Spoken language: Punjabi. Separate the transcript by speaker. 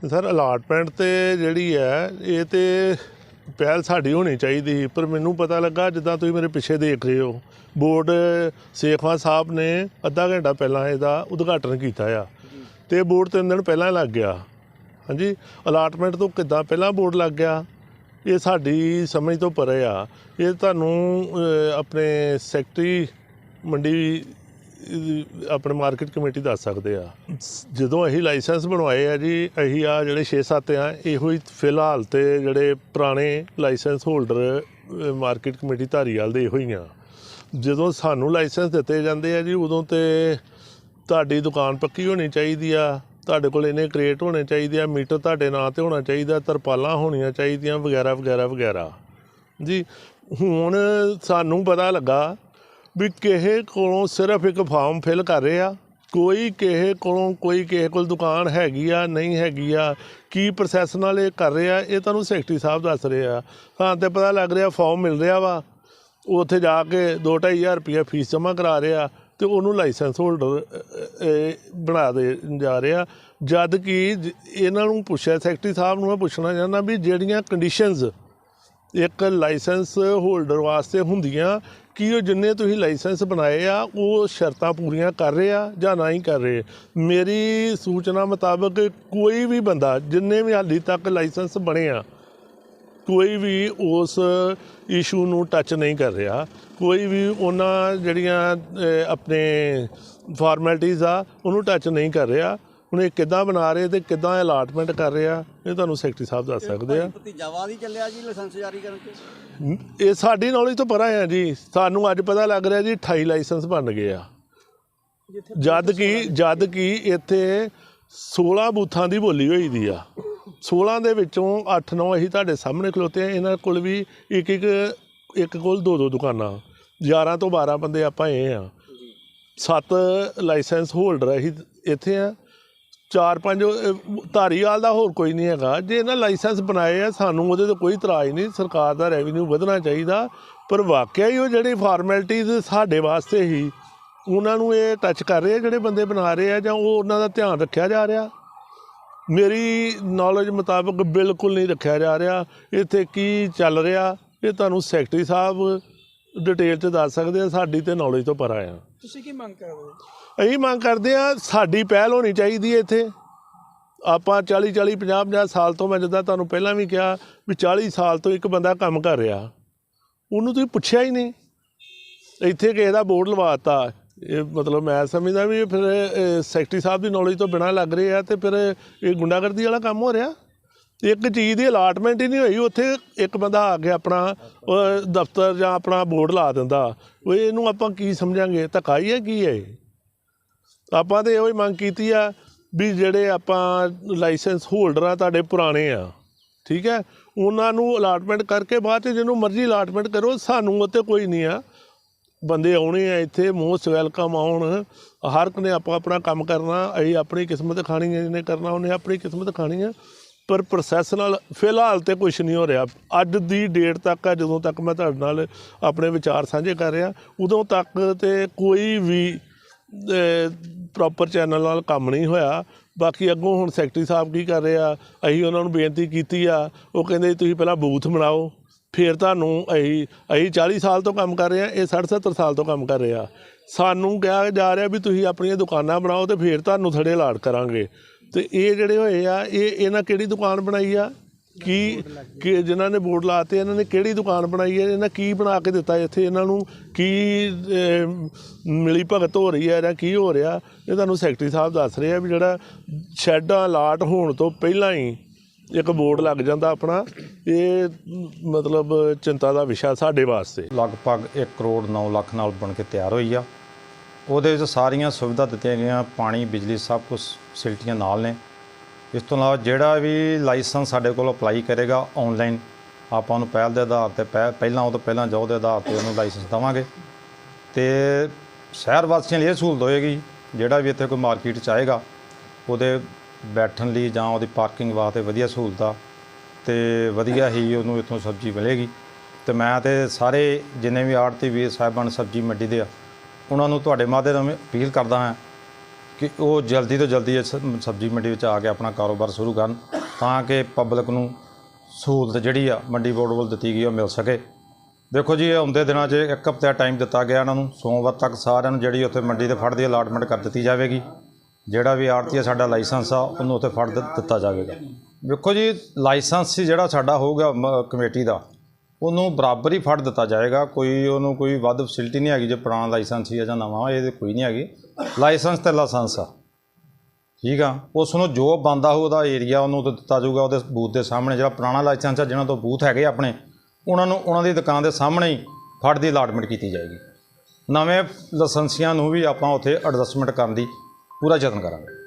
Speaker 1: ਸਰ ਅਲਾਟਮੈਂਟ ਤੇ ਜਿਹੜੀ ਹੈ, ਇਹ ਤੇ ਪਹਿਲ ਸਾਡੀ ਹੋਣੀ ਚਾਹੀਦੀ ਪਰ ਮੈਨੂੰ ਪਤਾ ਲੱਗਾ ਜਿੱਦਾਂ ਤੁਸੀਂ ਮੇਰੇ ਪਿੱਛੇ ਦੇਖ ਰਹੇ ਹੋ, ਬੋਰਡ ਸੇਖਵਾ ਸਾਹਿਬ ਨੇ ਅੱਧਾ ਘੰਟਾ ਪਹਿਲਾਂ ਇਹਦਾ ਉਦਘਾਟਨ ਕੀਤਾ ਆ, ਤੇ ਬੋਰਡ ਤਿੰਨ ਦਿਨ ਪਹਿਲਾਂ ਲੱਗ ਗਿਆ। ਹਾਂਜੀ ਅਲਾਟਮੈਂਟ ਤੋਂ ਕਿੱਦਾਂ ਪਹਿਲਾਂ ਬੋਰਡ ਲੱਗ ਗਿਆ? ਇਹ ਸਾਡੀ ਸਮਝ ਤੋਂ ਪਰੇ ਆ। ਇਹ ਤੁਹਾਨੂੰ ਆਪਣੇ ਸੈਕਟਰੀ ਮੰਡੀ ਆਪਣੇ ਮਾਰਕੀਟ ਕਮੇਟੀ ਦੱਸ ਸਕਦੇ ਆ। ਜਦੋਂ ਅਸੀਂ ਲਾਇਸੈਂਸ ਬਣਵਾਏ ਆ ਜੀ, ਅਸੀਂ ਆ ਜਿਹੜੇ 6-7 ਆ, ਇਹੋ ਹੀ ਫਿਲਹਾਲ ਤੇ ਜਿਹੜੇ ਪੁਰਾਣੇ licence holder market committee Dhariwal ਦੇ ਇਹੋ ਹੀ ਆ। ਜਦੋਂ ਸਾਨੂੰ ਲਾਇਸੈਂਸ ਦਿੱਤੇ ਜਾਂਦੇ ਆ ਜੀ, ਉਦੋਂ ਤੇ ਤੁਹਾਡੀ ਦੁਕਾਨ ਪੱਕੀ ਹੋਣੀ ਚਾਹੀਦੀ ਆ, ਤੁਹਾਡੇ ਕੋਲ ਇਹਨੇ ਕ੍ਰੇਟ ਹੋਣੇ ਚਾਹੀਦੇ ਆ, ਮੀਟਰ ਤੁਹਾਡੇ ਨਾਂ ਤੇ ਹੋਣਾ ਚਾਹੀਦਾ, ਤਰਪਾਲਾਂ ਹੋਣੀਆਂ ਚਾਹੀਦੀਆਂ, ਵਗੈਰਾ ਵਗੈਰਾ ਵਗੈਰਾ। ਜੀ, ਹੁਣ ਸਾਨੂੰ ਪਤਾ ਲੱਗਾ ਵੀ ਕਿਸੇ ਕੋਲੋਂ ਸਿਰਫ ਇੱਕ ਫਾਰਮ ਫਿਲ ਕਰ ਰਹੇ ਆ। ਕੋਈ ਕਿਸੇ ਕੋਲੋਂ ਕੋਈ ਕਿਸੇ ਕੋਲ ਦੁਕਾਨ ਹੈਗੀ ਆ, ਨਹੀਂ ਹੈਗੀ ਆ, ਕੀ ਪ੍ਰੋਸੈਸ ਨਾਲ ਇਹ ਕਰ ਰਿਹਾ ਇਹ ਤੁਹਾਨੂੰ ਸੈਕਟਰੀ ਸਾਹਿਬ ਦੱਸ ਰਹੇ ਆ। ਹਾਂ, ਤੇ ਪਤਾ ਲੱਗ ਰਿਹਾ ਫਾਰਮ ਮਿਲ ਰਿਹਾ ਵਾ। ਉਹ ਉੱਥੇ ਜਾ ਕੇ 2-2500 ਰੁਪਏ ਫੀਸ ਜਮ੍ਹਾਂ ਕਰਾ ਰਿਹਾ ਤੇ ਉਹਨੂੰ ਲਾਇਸੈਂਸ ਹੋਲਡਰ ਬਣਾ ਦੇ, ਜਾ ਰਿਹਾ ਜਦ ਕਿ ਜ- ਇਹਨਾਂ ਨੂੰ ਪੁੱਛਿਆ ਸੈਕਟਰੀ ਸਾਹਿਬ ਨੂੰ ਮੈਂ ਪੁੱਛਣਾ ਚਾਹੁੰਦਾ ਵੀ ਜਿਹੜੀਆਂ ਕੰਡੀਸ਼ਨਸ ਇੱਕ ਲਾਇਸੈਂਸ ਹੋਲਡਰ ਵਾਸਤੇ ਹੁੰਦੀਆਂ ਕੀ ਉਹ ਜਿੰਨੇ ਤੁਸੀਂ ਲਾਇਸੈਂਸ ਬਣਾਏ ਆ, ਉਹ ਸ਼ਰਤਾਂ ਪੂਰੀਆਂ ਕਰ ਰਹੇ ਆ ਜਾਂ ਨਹੀਂ ਕਰ ਰਹੇ? ਮੇਰੀ ਸੂਚਨਾ ਮੁਤਾਬਕ ਕੋਈ ਵੀ ਬੰਦਾ, ਜਿੰਨੇ ਵੀ ਹਾਲੀ ਤੱਕ ਲਾਇਸੈਂਸ ਬਣੇ ਆ, ਕੋਈ ਵੀ ਉਸ ਇਸ਼ੂ ਨੂੰ ਟੱਚ ਨਹੀਂ ਕਰ ਰਿਹਾ। ਕੋਈ ਵੀ ਉਹਨਾਂ ਜਿਹੜੀਆਂ ਆਪਣੇ ਫਾਰਮੈਲਿਟੀਜ਼ ਆ, ਉਹਨੂੰ ਟੱਚ ਨਹੀਂ ਕਰ ਰਿਹਾ। ਹੁਣ ਇਹ ਕਿੱਦਾਂ ਬਣਾ ਰਹੇ ਤੇ ਕਿੱਦਾਂ ਅਲਾਟਮੈਂਟ ਕਰ ਰਿਹਾ ਇਹ ਤੁਹਾਨੂੰ ਸੈਕਟਰੀ ਸਾਹਿਬ ਦੱਸ ਸਕਦੇ ਆ।
Speaker 2: ਭਤੀਜਾਵਾਦ ਹੀ ਚੱਲਿਆ ਜੀ ਲਾਇਸੈਂਸ ਜਾਰੀ ਕਰਨ ਤੇ।
Speaker 1: ਇਹ ਸਾਡੀ ਨੌਲੇਜ ਤੋਂ ਪਰਾਂ ਆ ਜੀ। ਸਾਨੂੰ ਅੱਜ ਪਤਾ ਲੱਗ ਰਿਹਾ ਜੀ 28 ਲਾਇਸੈਂਸ ਬਣ ਗਏ ਆ। ਜਦ ਕਿ ਜਦ ਕਿ ਇੱਥੇ 16 ਬੂਥਾਂ ਦੀ ਬੋਲੀ ਹੋਈ ਦੀ ਆ। 16 ਦੇ ਵਿੱਚੋਂ 8-9 ਅਸੀਂ ਤੁਹਾਡੇ ਸਾਹਮਣੇ ਖਲੋਤੇ ਆ। ਇਹਨਾਂ ਕੋਲ ਵੀ ਇੱਕ ਇੱਕ ਇੱਕ ਕੋਲ ਦੋ ਦੋ ਦੁਕਾਨਾਂ। 11 ਤੋਂ 12 ਬੰਦੇ ਆਪਾਂ ਇਹ ਆ। ਸੱਤ ਲਾਇਸੈਂਸ ਹੋਲਡਰ ਅਸੀਂ ਇੱਥੇ ਆ। ਚਾਰ ਪੰਜ ਅਹ, ਧਾਰੀਵਾਲ ਦਾ ਹੋਰ ਕੋਈ ਨਹੀਂ ਹੈਗਾ। ਜੇ ਇਹਨਾਂ ਲਾਇਸੈਂਸ ਬਣਾਏ ਆ ਸਾਨੂੰ ਉਹਦੇ 'ਤੇ ਕੋਈ ਇਤਰਾਜ਼ ਨਹੀਂ ਸਰਕਾਰ ਦਾ ਰੈਵਨਿਊ ਵਧਣਾ ਚਾਹੀਦਾ। ਪਰ ਵਾਕਿਆ ਹੀ ਉਹ ਜਿਹੜੀ ਫਾਰਮੈਲਿਟੀਜ਼ ਸਾਡੇ ਵਾਸਤੇ ਹੀ ਉਹਨਾਂ ਨੂੰ ਇਹ ਟੱਚ ਕਰ ਰਹੇ ਆ ਜਿਹੜੇ ਬੰਦੇ ਬਣਾ ਰਹੇ ਆ ਜਾਂ ਉਹ ਉਹਨਾਂ ਦਾ ਧਿਆਨ ਰੱਖਿਆ ਜਾ ਰਿਹਾ? ਮੇਰੀ ਨੌਲੇਜ ਮੁਤਾਬਕ ਬਿਲਕੁਲ ਨਹੀਂ ਰੱਖਿਆ ਜਾ ਰਿਹਾ। ਇੱਥੇ ਕੀ ਚੱਲ ਰਿਹਾ? ਇਹ ਤੁਹਾਨੂੰ ਸੈਕਟਰੀ ਸਾਹਿਬ ਡਿਟੇਲ 'ਚ ਦੱਸ ਸਕਦੇ ਆ ਸਾਡੀ ਤੇ ਨੌਲੇਜ ਤੋਂ ਪਰਾਂ ਆ।
Speaker 3: ਤੁਸੀਂ ਕੀ ਮੰਗ ਕਰਦੇ ਹੋ?
Speaker 1: ਅਸੀਂ ਮੰਗ ਕਰਦੇ ਆ ਸਾਡੀ ਪਹਿਲ ਹੋਣੀ ਚਾਹੀਦੀ ਹੈ ਇੱਥੇ। ਆਪਾਂ 40 40 50 50 ਸਾਲ ਤੋਂ ਮੈਂ ਜਿੱਦਾਂ ਤੁਹਾਨੂੰ ਪਹਿਲਾਂ ਵੀ ਕਿਹਾ ਵੀ 40 ਸਾਲ ਤੋਂ ਇੱਕ ਬੰਦਾ ਕੰਮ ਕਰ ਰਿਹਾ। ਉਹਨੂੰ ਤੁਸੀਂ ਪੁੱਛਿਆ ਹੀ ਨਹੀਂ। ਇੱਥੇ ਕਿਸੇ ਦਾ ਬੋਰਡ ਲਵਾਤਾ। ਇਹ ਮਤਲਬ ਮੈਂ ਸਮਝਦਾ ਵੀ ਫਿਰ ਸੈਕਟਰੀ ਸਾਹਿਬ ਦੀ ਨੌਲੇਜ ਤੋਂ ਬਿਨਾਂ ਲੱਗ ਰਹੇ ਤੇ ਫਿਰ ਇਹ ਗੁੰਡਾਗਰਦੀ ਵਾਲਾ ਕੰਮ ਹੋ ਰਿਹਾ। ਇੱਕ ਚੀਜ਼ ਦੀ ਅਲਾਟਮੈਂਟ ਹੀ ਨਹੀਂ ਹੋਈ, ਉੱਥੇ ਇੱਕ ਬੰਦਾ ਆ ਕੇ ਆਪਣਾ ਦਫ਼ਤਰ ਜਾਂ ਆਪਣਾ ਬੋਰਡ ਲਾ ਦਿੰਦਾ। ਉਹ ਇਹਨੂੰ ਆਪਾਂ ਕੀ ਸਮਝਾਂਗੇ? ਧੱਕਾ ਹੀ ਹੈ ਕੀ ਹੈ ਆਪਾਂ ਤੇ ਇਹੋ ਹੀ ਮੰਗ ਕੀਤੀ ਆ ਵੀ ਜਿਹੜੇ ਆਪਾਂ ਲਾਇਸੈਂਸ ਹੋਲਡਰ ਆ, ਤੁਹਾਡੇ ਪੁਰਾਣੇ ਆ, ਠੀਕ ਹੈ? ਉਹਨਾਂ ਨੂੰ ਅਲਾਟਮੈਂਟ ਕਰਕੇ ਬਾਅਦ ਚ ਜਿਹਨੂੰ ਮਰਜ਼ੀ ਅਲਾਟਮੈਂਟ ਕਰੋ, ਸਾਨੂੰ ਉੱਤੇ ਕੋਈ ਨਹੀਂ ਆ। ਬੰਦੇ ਆਉਣੇ ਆ ਇੱਥੇ, ਮੋਸਟ ਵੈਲਕਮ ਆਉਣ। ਹਰ ਇੱਕ ਨੇ ਆਪਾਂ ਆਪਣਾ ਕੰਮ ਕਰਨਾ, ਅਸੀਂ ਆਪਣੀ ਕਿਸਮਤ ਖਾਣੀ ਹੈ, ਜਿਹਨੇ ਕਰਨਾ, ਉਹਨੇ ਆਪਣੀ ਕਿਸਮਤ ਖਾਣੀ ਹੈ। ਪਰ ਪ੍ਰੋਸੈਸ ਨਾਲ ਫਿਲਹਾਲ ਤੇ ਕੁਝ ਨਹੀਂ ਹੋ ਰਿਹਾ। ਅੱਜ ਦੀ ਡੇਟ ਤੱਕ ਆ, ਜਦੋਂ ਤੱਕ ਮੈਂ ਤੁਹਾਡੇ ਨਾਲ ਆਪਣੇ ਵਿਚਾਰ ਸਾਂਝੇ ਕਰ ਰਿਹਾ, ਉਦੋਂ ਤੱਕ ਤੇ ਕੋਈ ਵੀ ਪ੍ਰੋਪਰ ਚੈਨਲ ਨਾਲ ਕੰਮ ਨਹੀਂ ਹੋਇਆ। ਬਾਕੀ ਅੱਗੋਂ ਹੁਣ ਸੈਕਟਰੀ ਸਾਹਿਬ ਕੀ ਕਰ ਰਹੇ ਆ, ਅਸੀਂ ਉਹਨਾਂ ਨੂੰ ਬੇਨਤੀ ਕੀਤੀ ਆ, ਉਹ ਕਹਿੰਦੇ ਤੁਸੀਂ ਪਹਿਲਾਂ ਬੂਥ ਬਣਾਓ। ਫਿਰ ਤੁਹਾਨੂੰ ਅਸੀਂ ਅਸੀਂ 40 ਸਾਲ ਤੋਂ ਕੰਮ ਕਰ ਰਹੇ ਆ, ਇਹ 60 70 ਸਾਲ ਤੋਂ ਕੰਮ ਕਰ ਰਹੇ ਆ। ਸਾਨੂੰ ਕਿਹਾ ਜਾ ਰਿਹਾ ਵੀ ਤੁਸੀਂ ਆਪਣੀਆਂ ਦੁਕਾਨਾਂ ਬਣਾਓ ਤੇ ਫਿਰ ਤੁਹਾਨੂੰ ਥੜੇ ਲਾੜ ਕਰਾਂਗੇ। ਤੇ ਇਹ ਜਿਹੜੇ ਹੋਏ ਆ, ਇਹ ਇਹਨਾਂ ਕਿਹੜੀ ਦੁਕਾਨ ਬਣਾਈ ਆ? ਕੀ ਕਿ ਜਿਨ੍ਹਾਂ ਨੇ ਬੋਰਡ ਲਾਤੇ, ਇਹਨਾਂ ਨੇ ਕਿਹੜੀ ਦੁਕਾਨ ਬਣਾਈ ਹੈ ਇਹਨਾਂ ਕੀ ਬਣਾ ਕੇ ਦਿੱਤਾ ਇੱਥੇ? ਇਹਨਾਂ ਨੂੰ ਕੀ ਮਿਲੀ ਭਗਤ ਹੋ ਰਹੀ ਹੈ ਜਾਂ ਕੀ ਹੋ ਰਿਹਾ? ਇਹ ਤੁਹਾਨੂੰ ਸੈਕਟਰੀ ਸਾਹਿਬ ਦੱਸ ਰਹੇ ਆ ਵੀ ਜਿਹੜਾ ਸ਼ੈੱਡਾਂ ਲਾਟ ਹੋਣ ਤੋਂ ਪਹਿਲਾਂ ਹੀ ਇੱਕ ਬੋਰਡ ਲੱਗ ਜਾਂਦਾ ਆਪਣਾ। ਇਹ ਮਤਲਬ ਚਿੰਤਾ ਦਾ ਵਿਸ਼ਾ ਸਾਡੇ ਵਾਸਤੇ।
Speaker 4: ਲਗਭਗ 1 ਕਰੋੜ 9 ਲੱਖ ਨਾਲ ਬਣ ਕੇ ਤਿਆਰ ਹੋਈ ਆ। ਉਹਦੇ ਵਿੱਚ ਸਾਰੀਆਂ ਸੁਵਿਧਾ ਦਿੱਤੀਆਂ ਗਈਆਂ, ਪਾਣੀ, ਬਿਜਲੀ, ਸਭ ਕੁਝ ਫੈਸਿਲਿਟੀਆਂ ਨਾਲ ਨੇ। ਇਸ ਤੋਂ ਇਲਾਵਾ ਜਿਹੜਾ ਵੀ ਲਾਇਸੈਂਸ ਸਾਡੇ ਕੋਲ ਅਪਲਾਈ ਕਰੇਗਾ ਆਨਲਾਈਨ ਆਪਾਂ ਉਹਨੂੰ ਪਹਿਲ ਦੇ ਆਧਾਰ ਤੇ, ਪਹਿ- ਪਹਿਲਾਂ ਉਹ ਤੋਂ ਪਹਿਲਾਂ ਜੋ ਦੇ ਆਧਾਰ ਤੇ ਉਹਨੂੰ ਲਾਇਸੈਂਸ ਦੇਵਾਂਗੇ। ਤੇ ਸ਼ਹਿਰ ਵਾਸੀਆਂ ਲਈ ਇਹ ਸਹੂਲਤ ਹੋਏਗੀ, ਜਿਹੜਾ ਵੀ ਇੱਥੇ ਕੋਈ ਮਾਰਕੀਟ ਚ ਆਏਗਾ, ਉਹਦੇ ਬੈਠਣ ਲਈ ਜਾਂ ਉਹਦੀ ਪਾਰਕਿੰਗ ਵਾਸਤੇ ਵਧੀਆ ਸਹੂਲਤ ਆ ਤੇ ਵਧੀਆ ਹੀ ਉਹਨੂੰ ਇੱਥੋਂ ਸਬਜ਼ੀ ਮਿਲੇਗੀ। ਤੇ ਮੈਂ ਤੇ ਸਾਰੇ ਜਿੰਨੇ ਵੀ ਆੜਤੀ ਵੀਰ ਸਾਹਿਬਾਨ ਸਬਜ਼ੀ ਮੰਡੀ ਦੇ ਆ ਉਹਨਾਂ ਨੂੰ ਤੁਹਾਡੇ ਮਾਧਿਅਮ ਰਾਹੀਂ ਅਪੀਲ ਕਰਦਾ ਹਾਂ ਕਿ ਉਹ ਜਲਦੀ ਤੋਂ ਜਲਦੀ ਇਸ ਸਬਜ਼ੀ ਮੰਡੀ ਵਿੱਚ ਆ ਕੇ ਆਪਣਾ ਕਾਰੋਬਾਰ ਸ਼ੁਰੂ ਕਰਨ ਤਾਂ ਕਿ ਪਬਲਿਕ ਨੂੰ ਸਹੂਲਤ ਜਿਹੜੀ ਆ ਮੰਡੀ ਬੋਰਡ ਵੱਲ ਦਿੱਤੀ ਗਈ ਉਹ ਮਿਲ ਸਕੇ। ਦੇਖੋ ਜੀ ਆਉਂਦੇ ਦਿਨਾਂ 'ਚ ਇੱਕ ਹਫ਼ਤੇ ਟਾਈਮ ਦਿੱਤਾ ਗਿਆ ਇਹਨਾਂ ਨੂੰ। ਸੋਮਵਾਰ ਤੱਕ ਸਾਰਿਆਂ ਨੂੰ ਜਿਹੜੀ ਉੱਥੇ ਮੰਡੀ ਦੇ ਫੜ ਦੀ ਅਲਾਟਮੈਂਟ ਕਰ ਦਿੱਤੀ ਜਾਵੇਗੀ। ਜਿਹੜਾ ਵੀ ਆੜਤੀ ਸਾਡਾ ਲਾਇਸੈਂਸ ਆ, ਉਹਨੂੰ ਉੱਥੇ ਫੜ ਦਿੱਤਾ ਜਾਵੇਗਾ। ਦੇਖੋ ਜੀ ਲਾਇਸੈਂਸ ਜਿਹੜਾ ਸਾਡਾ ਹੋਊਗਾ ਮ- ਕਮੇਟੀ ਦਾ। ਉਹਨੂੰ ਬਰਾਬਰ ਹੀ ਫੜ ਦਿੱਤਾ ਜਾਏਗਾ। ਕੋਈ ਉਹਨੂੰ ਕੋਈ ਵੱਧ ਫੈਸਿਲਿਟੀ ਨਹੀਂ ਹੈਗੀ ਜੇ ਪੁਰਾਣਾ ਲਾਇਸੈਂਸ ਹੀ ਆ ਜਾਂ ਨਵਾਂ, ਇਹ ਤੇ ਕੋਈ ਨਹੀਂ ਹੈਗੀ। ਲਾਇਸੈਂਸ ਤੇ ਲਾਇਸੈਂਸ ਆ। ਠੀਕ ਆ? ਉਸ ਨੂੰ ਜੋ ਬੰਦਾ ਹੋ ਉਹਦਾ ਏਰੀਆ ਉਹਨੂੰ ਤੇ ਦਿੱਤਾ ਜਾਊਗਾ। ਉਹਦੇ ਬੂਥ ਦੇ ਸਾਹਮਣੇ ਜਿਹੜਾ ਪੁਰਾਣਾ ਲਾਇਸੈਂਸ ਆ, ਜਿਹਨਾਂ ਤੋਂ ਬੂਥ ਹੈਗੇ ਆਪਣੇ, ਉਹਨਾਂ ਨੂੰ ਉਹਨਾਂ ਦੀ ਦੁਕਾਨ ਦੇ ਸਾਹਮਣੇ ਹੀ ਫੜ ਦੀ ਅਲਾਟਮੈਂਟ ਕੀਤੀ ਜਾਏਗੀ। ਨਵੇਂ ਲਾਇਸੈਂਸੀਆਂ ਨੂੰ ਵੀ ਆਪਾਂ ਉੱਥੇ ਐਡਜਸਟਮੈਂਟ ਕਰਨ ਦੀ ਪੂਰਾ ਯਤਨ ਕਰਾਂਗੇ।